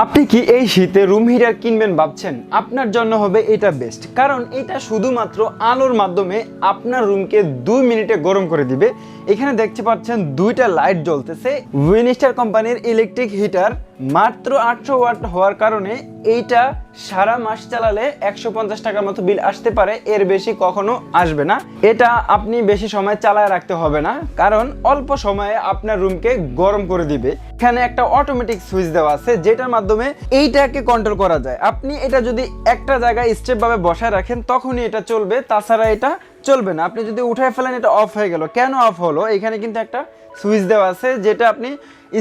আপনি কি এই শীতে রুম হিটার কিনবেন ভাবছেন? আপনার জন্য হবে এটা বেস্ট কারণ এটা শুধুমাত্র আলোর মাধ্যমে আপনার রুমকে দুই মিনিটে গরম করে দিবে। এখানে দেখতে পাচ্ছেন দুইটা লাইট জ্বলতেছে। উইনিস্টার কোম্পানির ইলেকট্রিক হিটার মাত্র আটশো ওয়াট হওয়ার কারণে এইটা সারা মাস চালালে একশো পঞ্চাশ টাকার মতো বিল আসতে পারে, এর বেশি কখনো আসবে না। এটা আপনি বেশি সময় চালায় রাখতে হবে না, কারণ অল্প সময়ে আপনার রুমকে গরম করে দিবে। এখানে একটা অটোমেটিক সুইচ দেওয়া আছে, যেটার মাধ্যমে এইটাকে কন্ট্রোল করা যায়। আপনি এটা যদি একটা জায়গায় স্টেপ ভাবে বসায় রাখেন, তখনই এটা চলবে। তাছাড়া এটা চলবে না। আপনি যদি উঠায় ফেলেন, এটা অফ হয়ে গেল। কেন অফ হলো? এখানে কিন্তু একটা সুইচ দেওয়া আছে, যেটা আপনি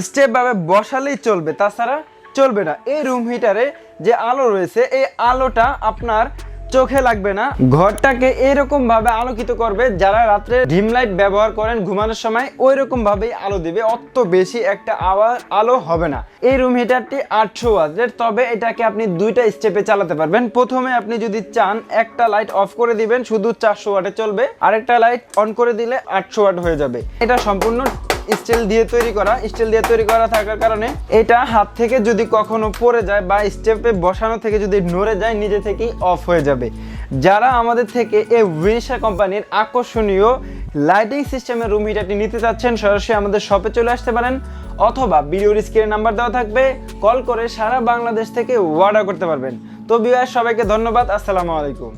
স্টেপভাবে বসালেই চলবে। তাছাড়া চলবে না। এই রুম হিটারে যে আলো রয়েছে, এই আলোটা আপনার চোখে লাগবে না। ঘরটাকে এরকম ভাবে আলোকিত করবে, যারা রাত্রে ডিম লাইট ব্যবহার করেন, ঘুমানোর সময় ওই রকম ভাবেই আলো দিবে, অত বেশি একটা আওয়াজ, আলো হবে না। এই রুম হিটারটি আটশো ওয়াটের, তবে এটাকে আপনি দুইটা স্টেপে চালাতে পারবেন। প্রথমে আপনি যদি চান, একটা লাইট অফ করে দিবেন, শুধু চারশো ওয়াটে চলবে। আরেকটা লাইট অন করে দিলে আটশো ওয়াট হয়ে যাবে। এটা সম্পূর্ণ স্টিল দিয়ে তৈরি করা, স্টিল দিয়ে তৈরি করা থাকার কারণে এটা হাত থেকে যদি কখনো পড়ে যায় বা স্টেপে বসানো থেকে যদি নড়ে যায়, নিজে থেকেই অফ হয়ে যাবে। যারা আমাদের থেকে এই উইনিশা কোম্পানির আকর্ষণীয় লাইটিং সিস্টেমের রুম হিটারটি নিতে চাচ্ছেন, সরাসরি আমাদের শপে চলে আসতে পারেন অথবা ভিডিওর স্ক্রিনে নাম্বার দেওয়া থাকবে কল করে সারা বাংলাদেশ থেকে অর্ডার করতে পারবেন। তো বিয়ার সবাইকে ধন্যবাদ, আসসালামু আলাইকুম।